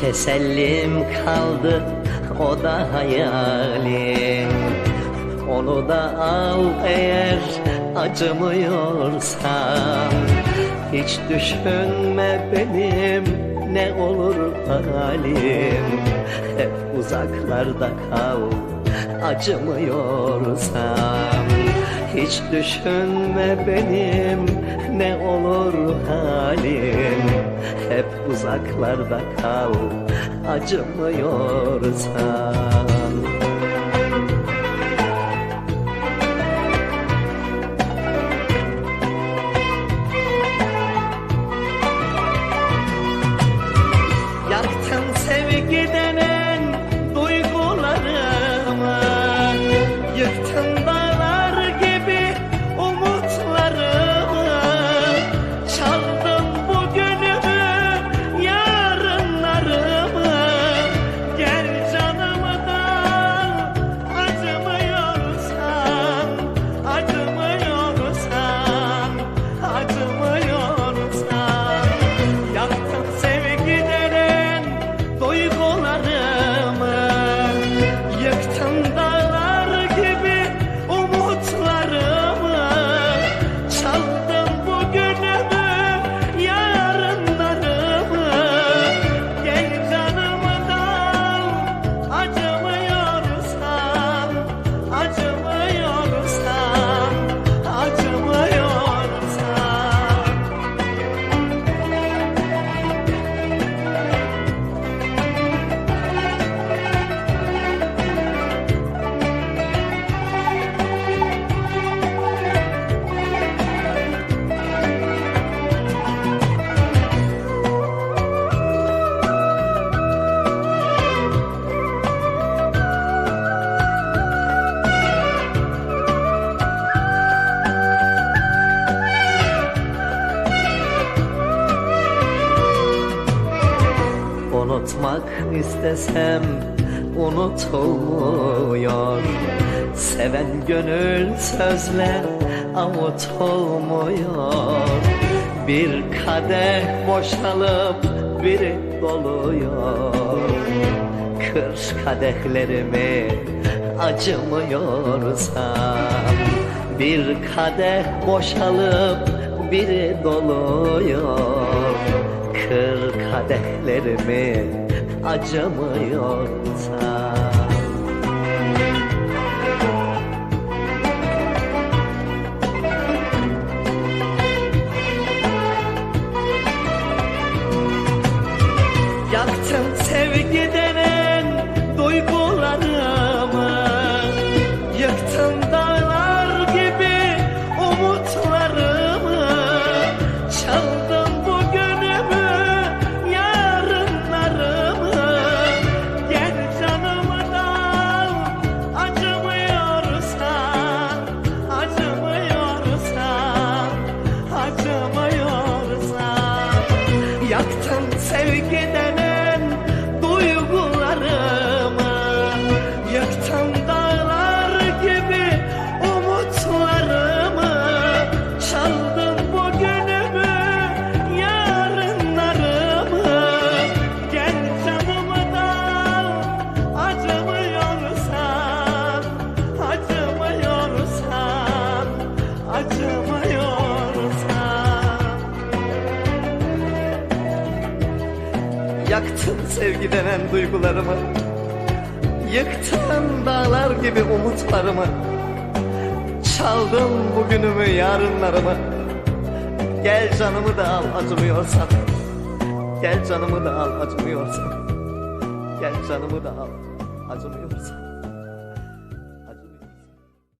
Tesellim kaldı o da hayalim. Onu da al eğer acımıyorsan. Hiç düşünme benim ne olur halim. Hep uzaklarda kal acımıyorsam Hiç düşünme benim ne olur halim. Hep uzaklarda kal acımıyorsan Unutmak istesem unutulmuyor. Seven gönül sözle avutulmuyor Bir kadeh boşalıp biri doluyor. Kır kadehlerimi acımıyorsam Bir kadeh boşalıp biri doluyor Kır kadehlerimi acımıyorsa. Yaktın sevgi Yaktın sevgi denen duygularımı. Yıktın dağlar gibi umutlarımı. Çaldın bugünümü yarınlarımı. Gel canımı da al acımıyorsan. Gel canımı da al acımıyorsan. Gel canımı da al acımıyorsan